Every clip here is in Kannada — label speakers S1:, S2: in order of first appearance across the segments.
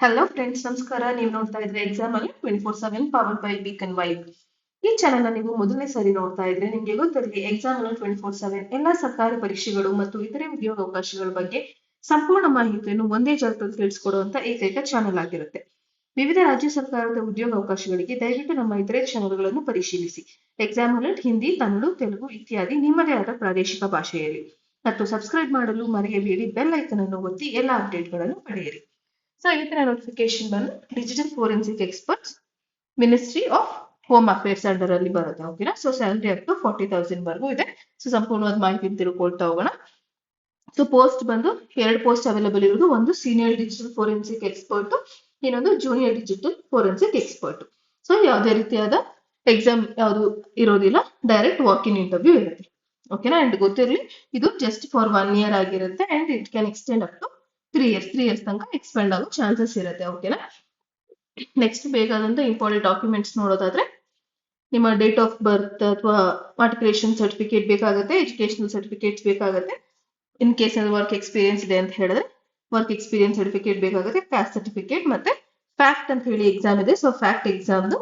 S1: ಹಲೋ ಫ್ರೆಂಡ್ಸ್ ನಮಸ್ಕಾರ. ನೀವು ನೋಡ್ತಾ ಇದ್ರೆ ಎಕ್ಸಾಮ್ ಅಲ್ಲಿ twenty four seven power by week and white ಈ ಚಾನಲ್ ನೀವು ಮೊದಲನೇ ಸರಿ ನೋಡ್ತಾ ಇದ್ರೆ ನಿಮ್ಗೆ ಗೊತ್ತಿರಲಿ ಎಕ್ಸಾಮ್ ಅಲ್ಲಿ ಟ್ವೆಂಟಿ ಫೋರ್ ಸೆವೆನ್ ಎಲ್ಲಾ ಸರ್ಕಾರಿ ಪರೀಕ್ಷೆಗಳು ಮತ್ತು ಇತರೆ ಉದ್ಯೋಗಾವಕಾಶಗಳ ಬಗ್ಗೆ ಸಂಪೂರ್ಣ ಮಾಹಿತಿಯನ್ನು ಒಂದೇ ಜಾಗದಲ್ಲಿ ತಿಳಿಸ್ಕೊಡುವಂತ ಏಕೈಕ ಚಾನಲ್ ಆಗಿರುತ್ತೆ. ವಿವಿಧ ರಾಜ್ಯ ಸರ್ಕಾರದ ಉದ್ಯೋಗಾವಕಾಶಗಳಿಗೆ ದಯವಿಟ್ಟು ನಮ್ಮ ಇತರೆ ಚಾನಲ್ಗಳನ್ನು ಪರಿಶೀಲಿಸಿ. ಎಕ್ಸಾಮ್ ಅಲರ್ಟ್ ಹಿಂದಿ ತಮಿಳು ತೆಲುಗು ಇತ್ಯಾದಿ ನಿಮ್ಮದೇ ಆದ ಪ್ರಾದೇಶಿಕ ಭಾಷೆಯಲ್ಲಿ. ಮತ್ತು ಸಬ್ಸ್ಕ್ರೈಬ್ ಮಾಡಲು ಮರೆಯಬೇಡಿ ಬೆಲ್ ಐಕನ್ ಅನ್ನು ಒತ್ತಿ ಎಲ್ಲ ಅಪ್ಡೇಟ್ಗಳನ್ನು ಪಡೆಯಿರಿ. ಸೊ ತರ ನೋಟಿಫಿಕೇಶನ್ ಬಂದು digital forensic experts ministry of home affairs under ಅಲ್ಲಿ ಬರುತ್ತೆ ಓಕೆನಾ so salary up to forty thousand ವರ್ಗೂ ಇದೆ. ಸೊ ಸಂಪೂರ್ಣವಾದ ಮಾಹಿತಿ ತಿಳ್ಕೊಳ್ತಾ ಹೋಗೋಣ. ಸೊ ಪೋಸ್ಟ್ ಬಂದು ಎರಡು ಪೋಸ್ಟ್ ಅವೈಲೇಬಲ್ ಇರೋದು ಒಂದು ಸೀನಿಯರ್ ಡಿಜಿಟಲ್ ಫೋರೆನ್ಸಿಕ್ ಎಕ್ಸ್ಪರ್ಟ್ ಇನ್ನೊಂದು junior digital forensic expert so ಯಾವುದೇ ರೀತಿಯಾದ ಎಕ್ಸಾಮ್ ಯಾವುದು ಇರೋದಿಲ್ಲ. ಡೈರೆಕ್ಟ್ ವಾಕ್ ಇನ್ ಇಂಟರ್ವ್ಯೂ ಇರುತ್ತೆ ಓಕೆನಾ ಅಂಡ್ ಗೊತ್ತಿರಲಿ, ಇದು ಜಸ್ಟ್ ಫಾರ್ ಒನ್ ಇಯರ್ ಆಗಿರುತ್ತೆ. And it can extend up to three years three years ತನಕ ಎಕ್ಸ್ಪೆಂಡ್ ಆಗೋ ಚಾನ್ಸಸ್ ಇರುತ್ತೆ ಓಕೆನಾ ನೆಕ್ಸ್ಟ್ ಬೇಕಾದಂತ ಇಂಪಾರ್ಟೆಂಟ್ ಡಾಕ್ಯುಮೆಂಟ್ಸ್ ನೋಡೋದಾದ್ರೆ, ನಿಮ್ಮ ಡೇಟ್ ಆಫ್ ಬರ್ತ್ ಅಥವಾ ಮಾರ್ಟಿಕ್ಯುಲೇಷನ್ ಸರ್ಟಿಫಿಕೇಟ್ ಬೇಕಾಗುತ್ತೆ ಎಜುಕೇಶನಲ್ ಸರ್ಟಿಫಿಕೇಟ್ಸ್ ಬೇಕಾಗುತ್ತೆ. ಇನ್ ಕೇಸ್ ವರ್ಕ್ ಎಕ್ಸ್ಪೀರಿಯನ್ಸ್ ಇದೆ ಅಂತ ಹೇಳಿದ್ರೆ ವರ್ಕ್ ಎಕ್ಸ್ಪೀರಿಯನ್ಸ್ ಸರ್ಟಿಫಿಕೇಟ್ ಬೇಕಾಗುತ್ತೆ ಕ್ಯಾಸ್ಟ್ ಸರ್ಟಿಫಿಕೇಟ್ ಮತ್ತೆ ಫ್ಯಾಕ್ಟ್ ಅಂತ ಹೇಳಿ ಎಕ್ಸಾಮ್ ಇದೆ ಸೊ ಫ್ಯಾಕ್ಟ್ ಎಕ್ಸಾಮ್ದು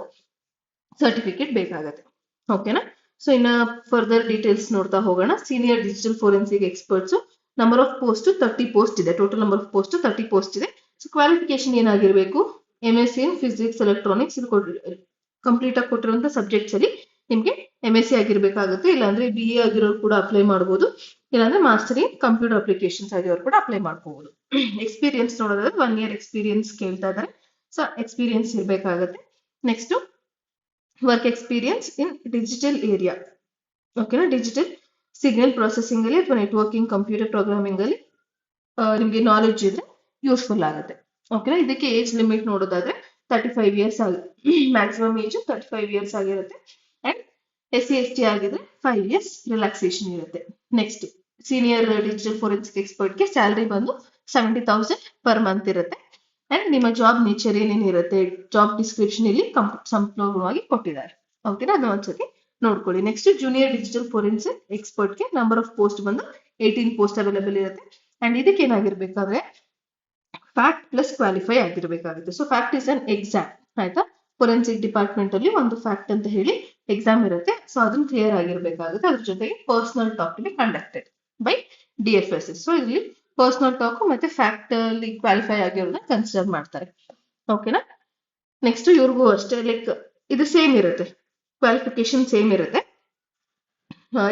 S1: ಸರ್ಟಿಫಿಕೇಟ್ ಬೇಕಾಗುತ್ತೆ ಓಕೆನಾ ಸೊ ಇನ್ನ ಫರ್ದರ್ ಡೀಟೇಲ್ಸ್ ನೋಡ್ತಾ ಹೋಗೋಣ. Senior digital forensic experts number of post thirty post ಇದೆ. Total number of post thirty post ಇದೆ. ಸೊ ಕ್ವಾಲಿಫಿಕೇಶನ್ ಏನಾಗಿರಬೇಕು? M S C in physics electronics ಇದು ಕಂಪ್ಲೀಟ್ ಆಗಿ ಕೊಟ್ಟಿರುವಂತ ಸಬ್ಜೆಕ್ಟ್ಸ್ ಅಲ್ಲಿ ನಿಮಗೆ ಎಂ ಎಸ್ ಸಿ ಆಗಿರ್ಬೇಕಾಗುತ್ತೆ. ಇಲ್ಲಾಂದ್ರೆ ಬಿ ಎ ಆಗಿರೋರು ಕೂಡ ಅಪ್ಲೈ ಮಾಡಬಹುದು ಇಲ್ಲಾಂದ್ರೆ ಮಾಸ್ಟರ್ ಇನ್ ಕಂಪ್ಯೂಟರ್ ಅಪ್ಲಿಕೇಶನ್ಸ್ ಆಗಿರೋರು ಕೂಡ ಅಪ್ಲೈ ಮಾಡ್ಕೋಬಹುದು ಎಕ್ಸ್ಪೀರಿಯನ್ಸ್ ನೋಡೋದಾದ್ರೆ ಒನ್ ಇಯರ್ ಎಕ್ಸ್ಪೀರಿಯನ್ಸ್ ಕೇಳ್ತಾ ಇದ್ದಾರೆ. ಸೊ ಎಕ್ಸ್ಪೀರಿಯನ್ಸ್ ಇರಬೇಕಾಗುತ್ತೆ. Next work experience in digital area ಓಕೆನಾ ಡಿಜಿಟಲ್ ಸಿಗ್ನಲ್ ಪ್ರೊಸೆಸಿಂಗ್ ಅಲ್ಲಿ ಅಥವಾ ನೆಟ್ವರ್ಕಿಂಗ್ ಕಂಪ್ಯೂಟರ್ ಪ್ರೋಗ್ರಾಮಿಂಗ್ ಅಲ್ಲಿ ನಿಮಗೆ ನಾಲೆಡ್ಜ್ ಇದ್ರೆ ಯೂಸ್ಫುಲ್ ಆಗುತ್ತೆ. ಓಕೆನಾ ಇದಕ್ಕೆ ಏಜ್ ಲಿಮಿಟ್ ನೋಡೋದಾದ್ರೆ ತರ್ಟಿ ಫೈವ್ ಇಯರ್ಸ್ ಆಗಿ maximum age thirty five years ಆಗಿರುತ್ತೆ. And S C S T ಆಗಿದ್ರೆ ಫೈವ್ ಇಯರ್ಸ್ ರಿಲ್ಯಾಕ್ಸೇಷನ್ ಇರುತ್ತೆ. ನೆಕ್ಸ್ಟ್ ಸೀನಿಯರ್ ಡಿಜಿಟಲ್ ಫೋರೆನ್ಸಿಕ್ ಎಕ್ಸ್ಪರ್ಟ್ಗೆ ಸ್ಯಾಲ್ರಿ ಬಂದು ಸೆವೆಂಟಿ ತೌಸಂಡ್ ಪರ್ ಮಂತ್ ಇರುತ್ತೆ. ಅಂಡ್ ನಿಮ್ಮ ಜಾಬ್ ನೇಚರ್ ಏನೇನಿರುತ್ತೆ? ಜಾಬ್ ಡಿಸ್ಕ್ರಿಪ್ಷನ್ ಇಲ್ಲಿ ಸಂಪೂರ್ಣವಾಗಿ ಕೊಟ್ಟಿದ್ದಾರೆ. ಓಕೆನಾ ಅದು ಒಂದ್ಸತಿ ನೋಡ್ಕೊಳ್ಳಿ. ನೆಕ್ಸ್ಟ್ ಜೂನಿಯರ್ ಡಿಜಿಟಲ್ ಫೋರೆನ್ಸಿಕ್ ಎಕ್ಸ್ಪರ್ಟ್ಗೆ ನಂಬರ್ ಆಫ್ ಪೋಸ್ಟ್ ಬಂದು ಏಯ್ಟೀನ್ ಪೋಸ್ಟ್ ಅವೈಲೇಬಲ್ ಇರುತ್ತೆ. ಅಂಡ್ ಇದಕ್ಕೆ ಏನಾಗಿರ್ಬೇಕಾದ್ರೆ fact plus qualify ಆಗಿರ್ಬೇಕಾಗುತ್ತೆ. So FACT is an exam ಆಯ್ತಾ? ಫೋರೆನ್ಸಿಕ್ ಡಿಪಾರ್ಟ್ಮೆಂಟ್ ಅಲ್ಲಿ ಒಂದು ಫ್ಯಾಕ್ಟ್ ಅಂತ ಹೇಳಿ ಎಕ್ಸಾಮ್ ಇರುತ್ತೆ. ಸೊ ಅದನ್ನ ಕ್ಲಿಯರ್ ಆಗಿರ್ಬೇಕಾಗುತ್ತೆ. ಅದ್ರ ಜೊತೆಗೆ ಪರ್ಸನಲ್ ಟಾಕ್ ಇಲ್ಲಿ conducted by D F S S so ಇಲ್ಲಿ ಪರ್ಸನಲ್ ಟಾಕ್ ಮತ್ತೆ ಫ್ಯಾಕ್ಟ್ ಅಲ್ಲಿ ಕ್ವಾಲಿಫೈ ಆಗಿರೋದನ್ನ ಕನ್ಸಿಡರ್ ಮಾಡ್ತಾರೆ. ಓಕೆನಾ ನೆಕ್ಸ್ಟ್ ಇವ್ರಿಗೂ ಅಷ್ಟೇ ಲೈಕ್ ಇದು ಸೇಮ್ ಇರುತ್ತೆ. ಕ್ವಾಲಿಫಿಕೇಶನ್ ಸೇಮ್ ಇರುತ್ತೆ.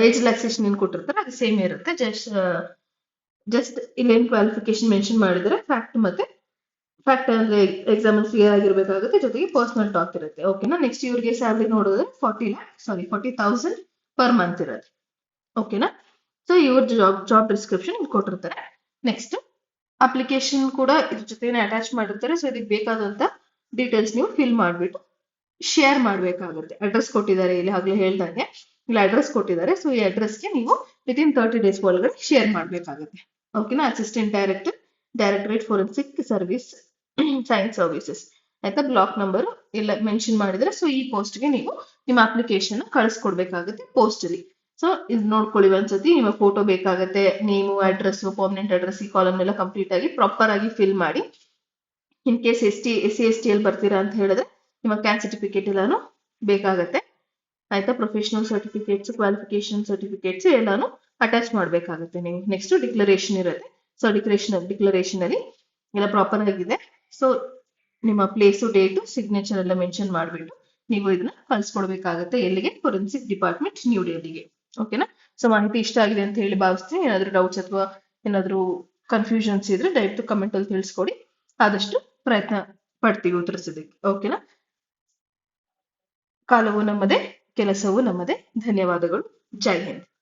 S1: ಏಜ್ ರಿಲ್ಯಾಕ್ಸೇಷನ್ ಏನು ಕೊಟ್ಟಿರ್ತಾರೆ ಅದು ಸೇಮ್ ಇರುತ್ತೆ. ಜಸ್ಟ್ ಜಸ್ಟ್ ಇಲ್ಲೇನು ಕ್ವಾಲಿಫಿಕೇಶನ್ ಮೆನ್ಷನ್ ಮಾಡಿದರೆ ಫ್ಯಾಕ್ಟ್ ಮತ್ತೆ ಫ್ಯಾಕ್ಟ್ ಅಂದ್ರೆ ಎಕ್ಸಾಮ್ ಅಲ್ಲಿ ಕ್ಲಿಯರ್ ಆಗಿರ್ಬೇಕಾಗುತ್ತೆ. ಜೊತೆಗೆ ಪರ್ಸನಲ್ ಟಾಕ್ ಇರುತ್ತೆ. ಓಕೆನಾ ನೆಕ್ಸ್ಟ್ ಇವ್ರಿಗೆ ಸ್ಯಾಲ್ರಿ ನೋಡಿದ್ರೆ forty lakh sorry forty thousand per month ಇರೋದು. ಓಕೆನಾ ಸೊ ಇವ್ರ ಜಾಬ್ ಜಾಬ್ ಡಿಸ್ಕ್ರಿಪ್ಷನ್ ಇಲ್ಲಿ ಕೊಟ್ಟಿರ್ತಾರೆ. ನೆಕ್ಸ್ಟ್ ಅಪ್ಲಿಕೇಶನ್ ಕೂಡ ಇದ್ರ ಜೊತೆ ಅಟ್ಯಾಚ್ ಮಾಡಿರ್ತಾರೆ. ಸೊ ಇದಕ್ಕೆ ಬೇಕಾದಂತ ಡೀಟೇಲ್ಸ್ ನೀವು ಫಿಲ್ ಮಾಡಿಬಿಟ್ಟು ಶೇರ್ ಮಾಡಬೇಕಾಗುತ್ತೆ. ಅಡ್ರೆಸ್ ಕೊಟ್ಟಿದ್ದಾರೆ, ಇಲ್ಲಿ ಆಗ್ಲೇ ಹೇಳ್ದಂಗೆ ಇಲ್ಲಿ ಅಡ್ರೆಸ್ ಕೊಟ್ಟಿದ್ದಾರೆ. ಸೊ ಈ ಅಡ್ರೆಸ್ಗೆ ನೀವು ವಿತ್ ಇನ್ ತರ್ಟಿ ಡೇಸ್ ಒಳಗಡೆ ಶೇರ್ ಮಾಡಬೇಕಾಗುತ್ತೆ. ಓಕೆನಾ assistant director directorate forensic service science services ಆಯ್ತಾ? ಬ್ಲಾಕ್ ನಂಬರ್ ಇಲ್ಲ ಮೆನ್ಷನ್ ಮಾಡಿದ್ರೆ ಸೊ ಈ ಪೋಸ್ಟ್ಗೆ ನೀವು ನಿಮ್ಮ ಅಪ್ಲಿಕೇಶನ್ ಕಳಿಸ್ಕೊಡ್ಬೇಕಾಗುತ್ತೆ ಪೋಸ್ಟ್ ಅಲ್ಲಿ. ಸೊ ಇದು ನೋಡ್ಕೊಳ್ಳಿ ಒಂದ್ಸತಿ, ನಿಮ್ಮ ಫೋಟೋ ಬೇಕಾಗುತ್ತೆ ನೀವು ಅಡ್ರೆಸ್ ಪರ್ಮನೆಂಟ್ ಅಡ್ರೆಸ್ ಈ ಕಾಲಮ್ ಎಲ್ಲ ಕಂಪ್ಲೀಟ್ ಆಗಿ ಪ್ರಾಪರ್ ಆಗಿ ಫಿಲ್ ಮಾಡಿ. In case S T S C S T ಅಲ್ಲಿ ಬರ್ತೀರಾ ಅಂತ ಹೇಳಿದ್ರೆ ನಿಮ್ಮ ಕ್ಯಾನ್ ಸರ್ಟಿಫಿಕೇಟ್ ಎಲ್ಲಾನು ಬೇಕಾಗತ್ತೆ. ಆಯ್ತಾ? ಪ್ರೊಫೆಷನಲ್ ಸರ್ಟಿಫಿಕೇಟ್ಸ್ ಕ್ವಾಲಿಫಿಕೇಶನ್ ಸರ್ಟಿಫಿಕೇಟ್ಸ್ ಎಲ್ಲಾನು ಅಟ್ಯಾಚ್ ಮಾಡ್ಬೇಕಾಗುತ್ತೆ ನೀವು ನೆಕ್ಸ್ಟ್ ಡಿಕ್ಲರೇಷನ್ ಇರುತ್ತೆ. ಸೊ ಡಿಕ್ಲರೇಷನ್ ಡಿಕ್ಲರೇಷನ್ ಅಲ್ಲಿ ಎಲ್ಲ ಪ್ರಾಪರ್ ಆಗಿದೆ. ಸೊ ನಿಮ್ಮ ಪ್ಲೇಸು ಡೇಟು ಸಿಗ್ನೇಚರ್ ಎಲ್ಲ ಮೆನ್ಷನ್ ಮಾಡಿಬಿಟ್ಟು ನೀವು ಇದನ್ನ ಕಳ್ಸ್ಕೊಡ್ಬೇಕಾಗತ್ತೆ ಎಲ್ಲಿಗೆ? ಫೋರೆನ್ಸಿಕ್ ಡಿಪಾರ್ಟ್ಮೆಂಟ್ ನ್ಯೂ ಡೆಲ್ಲಿಗೆ ಓಕೆನಾ ಸೊ ಮಾಹಿತಿ ಇಷ್ಟ ಆಗಿದೆ ಅಂತ ಹೇಳಿ ಭಾವಿಸ್ತೀನಿ. ಏನಾದರೂ ಡೌಟ್ಸ್ ಅಥವಾ ಏನಾದರೂ ಕನ್ಫ್ಯೂಷನ್ಸ್ ಇದ್ರೆ ದಯವಿಟ್ಟು ಕಮೆಂಟ್ ಅಲ್ಲಿ ತಿಳಿಸ್ಕೊಡಿ. ಆದಷ್ಟು ಪ್ರಯತ್ನ ಪಡ್ತೀವಿ ಉತ್ತರಿಸೋದಕ್ಕೆ. ಓಕೆನಾ ಕಾಲವು ನಮ್ಮದೇ ಕೆಲಸವು ನಮ್ಮದೇ. ಧನ್ಯವಾದಗಳು. ಜೈ ಹಿಂದ್.